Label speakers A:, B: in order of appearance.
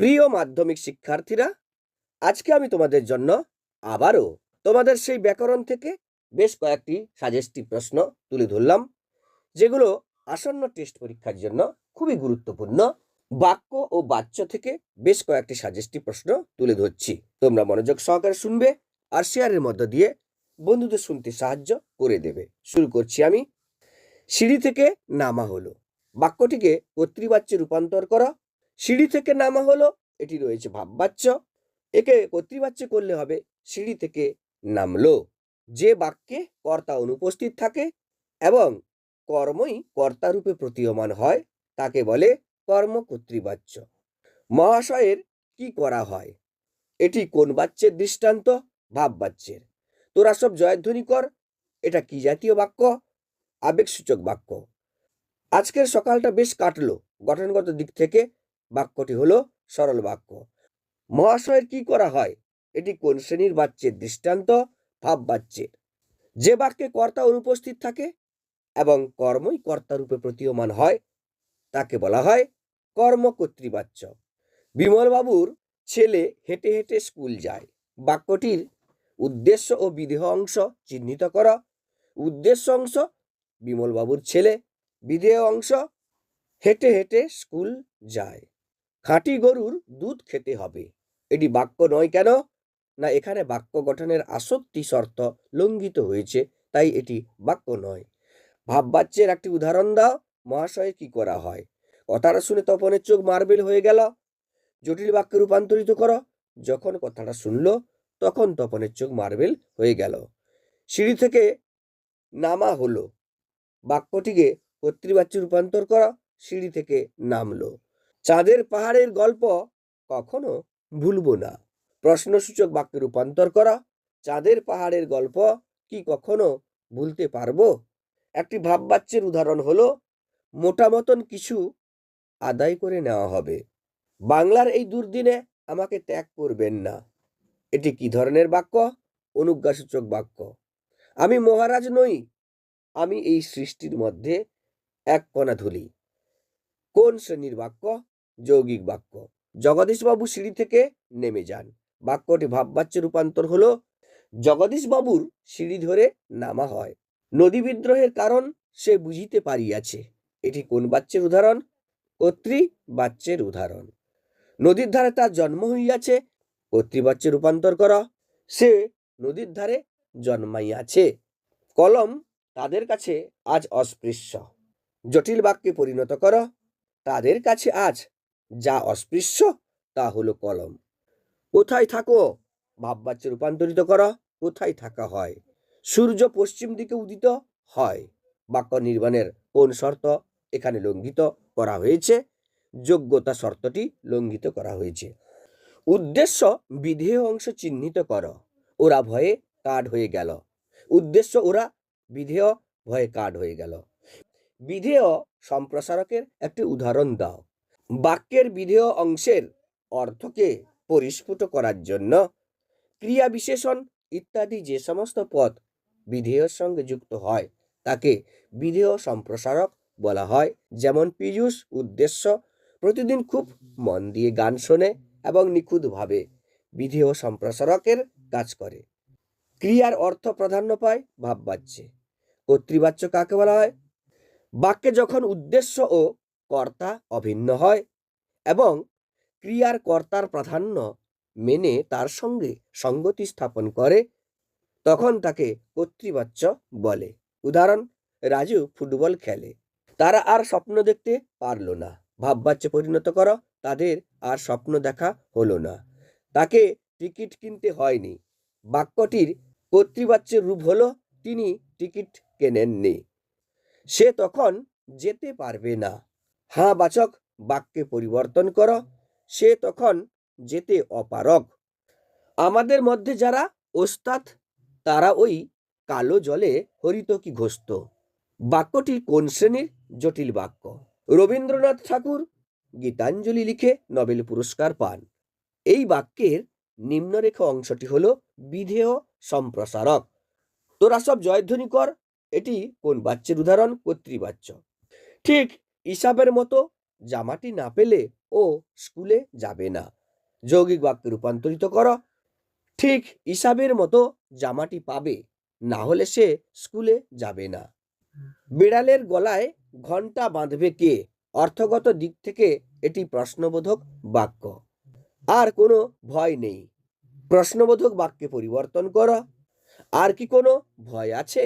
A: প্রিয় মাধ্যমিক শিক্ষার্থীরা, আজকে আমি তোমাদের জন্য আবারও তোমাদের সেই ব্যাকরণ থেকে বেশ কয়েকটি সাজেস্টিভ প্রশ্ন তুলে ধরলাম, যেগুলো আসন্ন টেস্ট পরীক্ষার জন্য খুবই গুরুত্বপূর্ণ। বাক্য ও বাচ্য থেকে বেশ কয়েকটি সাজেস্টিভ প্রশ্ন তুলে ধরছি। তোমরা মনোযোগ সহকারে শুনবে আর শেয়ারের মধ্য দিয়ে বন্ধুদের শুনতে সাহায্য করে দেবে। শুরু করছি আমি। সিঁড়ি থেকে নামা হলো। বাক্যটিকে কর্তৃবাচ্যে রূপান্তর করা। সিঁড়ি থেকে নামা হলো, এটি রয়েছে ভাববাচ্য। একে কর্তৃবাচ্য করলে হবে, সিঁড়ি থেকে নামলো। যে বাক্যে কর্তা অনুপস্থিত থাকে এবং কর্মই কর্তারূপে প্রতীয়মান হয়, তাকে বলে কর্ম কর্তৃবাচ্য। মহাশয়ের কি করা হয়? এটি কোন বাচ্যের দৃষ্টান্ত? ভাববাচ্যের। তোরা সব জয়ধ্বনি কর, এটা কি জাতীয় বাক্য? আবেগসূচক বাক্য। আজকের সকালটা বেশ কাটলো, গঠনগত দিক থেকে বাক্যটি হলো সরল বাক্য। মহাশয়ের কি করা হয়? এটি কোন শ্রেণির বাচ্যের দৃষ্টান্ত? ভাব বাচ্যের যে বাক্যে কর্তা অনুপস্থিত থাকে এবং কর্মই কর্তারূপে প্রতীয়মান হয়, তাকে বলা হয় কর্ম কর্মকর্তৃবাচ্য বিমলবাবুর ছেলে হেঁটে হেঁটে স্কুল যায়। বাক্যটির উদ্দেশ্য ও বিদেহ অংশ চিহ্নিত করা। উদ্দেশ্য অংশ বিমলবাবুর ছেলে, বিদেহ অংশ হেঁটে হেঁটে স্কুল যায়। খাঁটি গরুর দুধ খেতে হবে। এটি বাক্য নয় কেন? না, এখানে বাক্য গঠনের আসক্তি শর্ত লঙ্ঘিত হয়েছে, তাই এটি বাক্য নয়। ভাববাচ্যের একটি উদাহরণ দাও, মহাশয় কি করা হয়? কথাটা শুনে তপনের চোখ মার্বেল হয়ে গেল। জটিল বাক্যে রূপান্তরিত করো। যখন কথাটা শুনলো, তখন তপনের চোখ মার্বেল হয়ে গেল। সিঁড়ি থেকে নামা হলো। বাক্যটিকে কর্তৃবাচ্যে রূপান্তর করা, সিঁড়ি থেকে নামলো। চাঁদের পাহাড়ের গল্প কখনো ভুলব না। প্রশ্নসূচক বাক্যে রূপান্তর করা, চাঁদের পাহাড়ের গল্প কি কখনো ভুলতে পারব? একটি ভাববাচ্যের উদাহরণ হলো, মোটা মতন কিছু আদায় করে নেওয়া হবে। বাংলার এই দুর্দিনে আমাকে ত্যাগ করবেন না। এটি কি ধরনের বাক্য? অনুজ্ঞাসূচক বাক্য। আমি মহারাজ নই, আমি এই সৃষ্টির মধ্যে এক কণা ধুলি। কোন শ্রেণির বাক্য? যৌগিক বাক্য। জগদীশবাবু সিঁড়ি থেকে নেমে যান। বাক্যটি ভাববাচ্যে রূপান্তর হলো, জগদীশবাবুর সিঁড়ি ধরে নামা হয়। নদী বিদ্রোহের কারণ সে বুঝিতে পারিয়াছে। এটি কোন বাচ্যের উদাহরণ? কর্তৃ বাচ্যের উদাহরণ। নদীর ধারে তার জন্ম হইয়াছে, কর্তৃবাচ্যে রূপান্তর করা। সে নদীর ধারে জন্মাইয়াছে। কলম তাদের কাছে আজ অস্পৃশ্য। জটিল বাক্যে পরিণত কর। তাদের কাছে আজ যা অস্পৃশ্য, তা হলো কলম। কোথায় থাকো? ভাববাচ্যে রূপান্তরিত কর। কোথায় থাকা হয়? সূর্য পশ্চিম দিকে উদিত হয়। বাক্য নির্মাণের কোন শর্ত? এখানে লঙ্ঘিত করা হয়েছে। যোগ্যতা শর্তটি লঙ্ঘিত করা হয়েছে। উদ্দেশ্য বিধেয় অংশ চিহ্নিত কর। ওরা ভয়ে কার্ড হয়ে গেল। উদ্দেশ্য ওরা বিধেয় ভয়ে কার্ড হয়ে গেল। বিধেয় সম্প্রসারকের একটি উদাহরণ দাও। বাক্যের বিধেয় অংশের অর্থকে পরিস্ফুট করার জন্য ক্রিয়া বিশেষণ ইত্যাদি যে সমস্ত পদ বিধেয়র সঙ্গে যুক্ত হয়, তাকে বিধেয় সম্প্রসারক বলা হয়। যেমন পীযূষ উদ্দেশ্য, প্রতিদিন খুব মন দিয়ে গান শোনে এবং নিখুঁতভাবে বিধেয় সম্প্রসারকের কাজ করে। ক্রিয়ার অর্থ প্রাধান্য পায়, ভাববাচ্যে। কর্তৃবাচ্য কাকে বলা হয়? বাক্যে যখন উদ্দেশ্য ও কর্তা অভিন্ন হয় এবং ক্রিয়ার কর্তার প্রাধান্য মেনে তার সঙ্গে সঙ্গতি স্থাপন করে, তখন তাকে কর্তৃবাচ্য বলে। উদাহরণ, রাজু ফুটবল খেলে। তারা আর স্বপ্ন দেখতে পারল না। ভাববাচ্যে পরিণত করো, তাদের আর স্বপ্ন দেখা হলো না। তাকে টিকিট কিনতে হয়নি। বাক্যটির কর্তৃবাচ্যের রূপ হলো, তিনি টিকিট কেনেননি। সে তখন যেতে পারবে না। হাঁ বাচক, বাক্যে পরিবর্তন করো। সে তখন যেতে অপারগ। আমাদের মধ্যে যারা ওস্তাদ, তারা ওই কালো জলে হরিত কি ঘোষত বাক্যটি কোন শ্রেণির? জটিল বাক্য। রবীন্দ্রনাথ ঠাকুর গীতাঞ্জলি লিখে নোবেল পুরস্কার পান। এই বাক্যের নিম্নরেখা অংশটি হল বিধেয় সম্প্রসারক। তোরা সব জয়ধ্বনি কর। এটি কোন বাচ্যের উদাহরণ? কর্তৃবাচ্য। ঠিক হিসাবের মতো জামাটি না পেলে ও স্কুলে যাবে না। যৌগিক বাক্যে রূপান্তরিত করো। ঠিক হিসাবের মতো জামাটি পাবে, না হলে সে স্কুলে যাবে না। বিড়ালের গলায় ঘণ্টা বাঁধবে কে? অর্থগত দিক থেকে এটি প্রশ্নবোধক বাক্য। আর কোনো ভয় নেই। প্রশ্নবোধক বাক্যে পরিবর্তন করো। আর কি কোনো ভয় আছে?